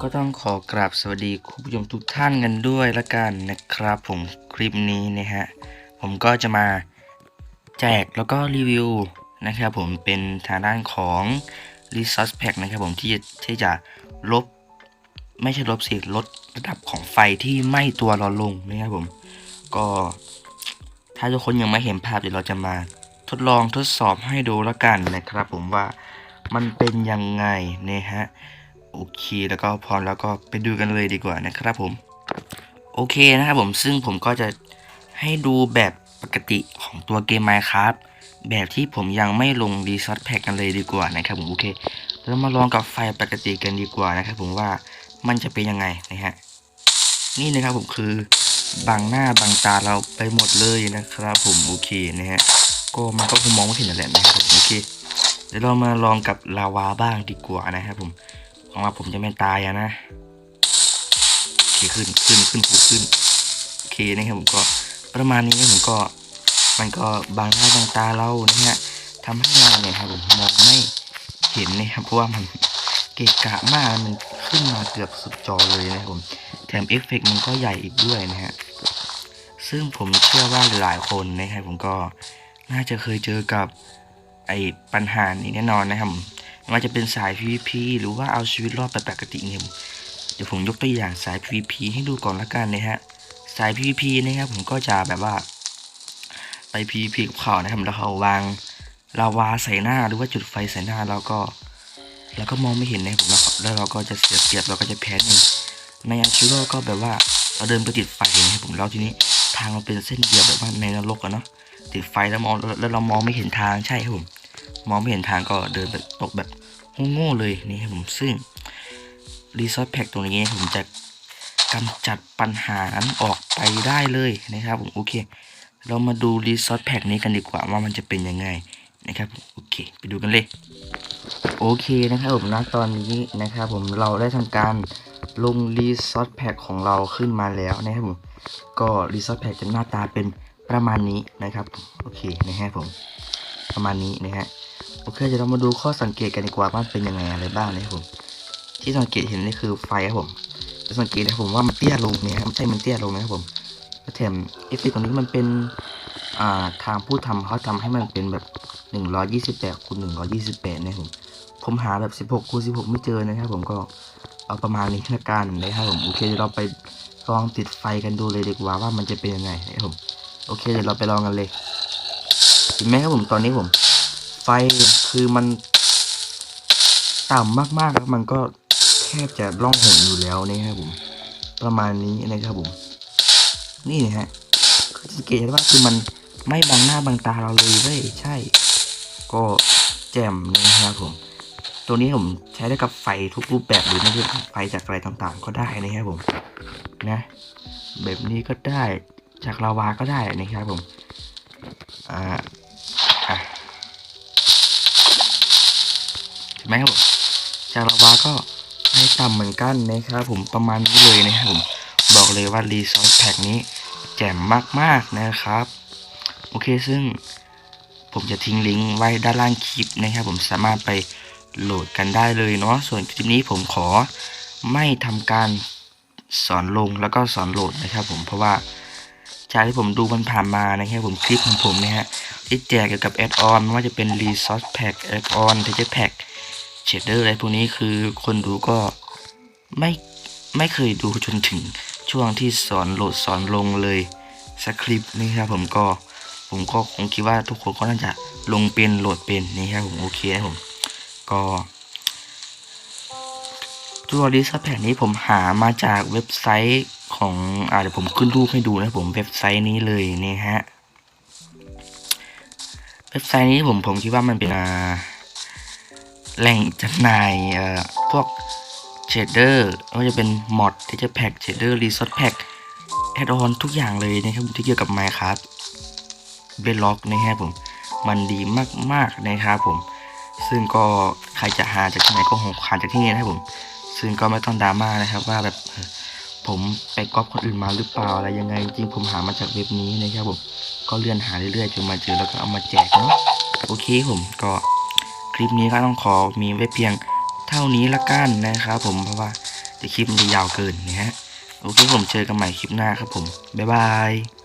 ก็ต้องขอกราบสวัสดีคุณผู้ชมทุกท่านกันด้วยละกันนะครับ ผมคลิปนี้นะฮะผมก็จะมาแจกแล้วก็รีวิวนะครับผมเป็นทางด้านของ Resource Pack นะครับผมที่จะที่จะลบไม่ใช่ลบสิลดระดับของไฟที่ไหม้ตัวเราลงนะครับผมก็ถ้าทุกคนยังไม่เห็นภาพเดี๋ยวเราจะมาทดลองทดสอบให้ดูละกันนะครับผมว่ามันเป็นยังไงนะฮะ โอเค แล้วก็พร้อมแล้วก็ไปดูกันเลยดีกว่านะครับผม โอเคนะครับผมซึ่งผมก็จะให้ดูแบบปกติของตัวเกม Minecraft แบบที่ผมยังไม่ลง Resource Pack กันเลยดีกว่านะครับผมโอเคเรามาลองกับไฟปกติกันดีกว่านะครับผมว่ามันจะเป็นยังไงนะฮะนี่นะครับผมคือบังหน้าบังตาเราไปหมดเลยนะครับ ผมโอเคนะฮะก็มันก็คงมองไม่เห็นนั่นแหละนะครับผมโอเคเดี๋ยวเรามาลองกับลาวาบ้างดีกว่านะครับผม ของเราผมจะไม่ตายอะนะโอเคขึ้นขึ้นขึ้นขึ้นขึ้นโอเคนะครับผมก็ประมาณนี้ผมก็มันก็บางหน้าบางตาเรานะฮะทำให้เราเนี่ยครับผมมองไม่เห็นนะครับเพราะว่ามันเกะกะมากมันขึ้นมาเกือบสุดจอเลยนะครับผมแถมเอฟเฟกต์มันก็ใหญ่อีกด้วยนะฮะซึ่งผมเชื่อว่าหลายๆคนนะครับผมก็น่าจะเคยเจอกับไอ้ปัญหานี้แน่นอนนะครับ ว่าจะเป็นสาย PVP หรือว่าเอาชีวิตรอดแบบปกติเนี่ยผมเดี๋ยวผมยกตัวอย่างสาย PVP ให้ดูก่อนละกันนะฮะสาย PVP นะครับผมก็จะแบบว่า ไป PVP กับเขานะครับแล้วเขาวางลาวาใส่หน้าหรือว่าจุดไฟใส่หน้าแล้วก็ แล้วก็มองไม่เห็นนะครับผมแล้วแล้วเราก็จะเสียเปรียบเราก็จะแพ้หนึ่งในอาชีพเราก็แบบว่าเราเดินไปติดไฟนะครับผมแล้วทีนี้ทางมันเป็นเส้นเดียวแบบว่าในนรกอะเนาะติดไฟแล้วมองแล้วเรามองไม่เห็นทางใช่ครับผม มองไม่เห็นทางก็เดินแบบตกแบบโง่ๆเลยนี่ครับผมซึ่งรีซอสแพ็กตรงนี้ผมจะกำจัดปัญหานั้นออกไปได้เลยนะครับผมโอเค เรามาดูรีซอสแพ็กนี้กันดีกว่าว่ามันจะเป็นยังไงนะครับโอเค ไปดูกันเลย โอเคนะครับผมณตอนนี้นะครับผมเราได้ทำการลงรีซอสแพ็กของเราขึ้นมาแล้วนะครับผมก็รีซอสแพ็กจะหน้าตาเป็นประมาณนี้นะครับโอเคนะครับผมประมาณนี้นะฮะ โอเคเดี๋ยวเรามาดูข้อสังเกตกันดีกว่าว่าเป็นยังไงอะไรบ้างนะครับผม ที่สังเกตเห็นนี่คือไฟครับผมจะสังเกตนะครับผมว่ามันเตี้ยลงเนี่ยครับไม่ใช่มันเตี้ยลงนะครับผมแล้วแถมเอฟเฟกต์ตรงนี้มันเป็นอ่าทางผู้ทำเขาทำให้มันเป็นแบบ128คูณ128นะครับผมผมหาแบบ16คูณ16ไม่เจอนะครับผมก็เอาประมาณนี้ละกันนะครับผมโอเคเดี๋ยวเราไปลองติดไฟกันดูเลยดีกว่าว่ามันจะเป็นยังไงนะครับผมโอเคเดี๋ยวเราไปลองกันเลยเห็นไหมครับผมตอนนี้ผม ฟคือมันต่ำมากๆแล้วมันก็แทบจะล่องหนอยู่แล้วนะครับผม ประมาณนี้นะครับผม นี่นะฮะคือสังเกตได้ว่าคือมันไม่บังหน้าบังตาเราเลยเว้ยใช่ ก็แจ่มนะครับผม ตัวนี้ผมใช้ได้กับไฟทุกรูปแบบหรือไม่ใช่ไฟจากอะไรต่างๆ ก็ได้นะครับผม นะ แบบนี้ก็ได้จากลาวาก็ได้นะครับผม อ่า ไหมครับผมจากลาวาก็ให้ต่ำเหมือนกันนะครับผมประมาณนี้เลยนะครับผมบอกเลยว่ารีซอสแพ็กนี้แจ่มมากๆนะครับ โอเคซึ่งผมจะทิ้งลิงก์ไว้ด้านล่างคลิปนะครับ ผมสามารถไปโหลดกันได้เลยเนาะส่วนคลิปนี้ผมขอไม่ทำการสอนลงแล้วก็สอนโหลดนะครับ ผมเพราะว่าจากที่ผมดูมันผ่านมานะครับผมคลิปของผมเนี่ยฮะที่แจกเกี่ยวกับแอดออนไม่ว่าจะเป็น Resource Pack แอดออน Texture Pack เชดเดอร์อะไรพวกนี้คือคนดูก็ไม่ไม่เคยดูจนถึงช่วงที่สอนโหลดสอนลงเลยสคริปต์นี่ครับผมก็ผมก็คงคิดว่าทุกคนก็น่าจะลงเป็นโหลดเป็นนี่ครับผมโอเคนะผมก็ตัวดิสแพคนี้ผมหามาจากเว็บไซต์ของอ่าเดี๋ยวผมขึ้นรูปให้ดูนะผมเว็บไซต์นี้เลยนี่ฮะเว็บไซต์นี้ผมผมคิดว่ามันเป็นอ่า แหล่งจำหน่ายเอ่อพวกเชดเดอร์ไม่ว่าจะเป็นมอดที่จะแพ็กเชดเดอร์รีซอสแพ็กแอดออนทุกอย่างเลยนะครับที่เกี่ยวกับ Minecraft เบล็อกนะครับผมมันดีมากๆนะครับผม ซึ่งก็ใครจะหาจากที่ไหนก็หงหาจากที่นี่นะครับผม ซึ่งก็ไม่ต้องดราม่านะครับว่าแบบผมไปก๊อปคนอื่นมาหรือเปล่าอะไรยังไง จริงผมหามาจากเว็บนี้นะครับผมก็เลื่อนหาเรื่อยๆจนมาเจอแล้วก็เอามาแจกเนาะโอเคผมก็ ลิปนี้ก็ต้องขอมีไว้เพียงเท่านี้ละกันนะครับผมเพราะว่าจะคลิปมันจะยาวเกินนะฮะโอเคผมเจอกันใหม่คลิปหน้าครับผมบ๊ายบาย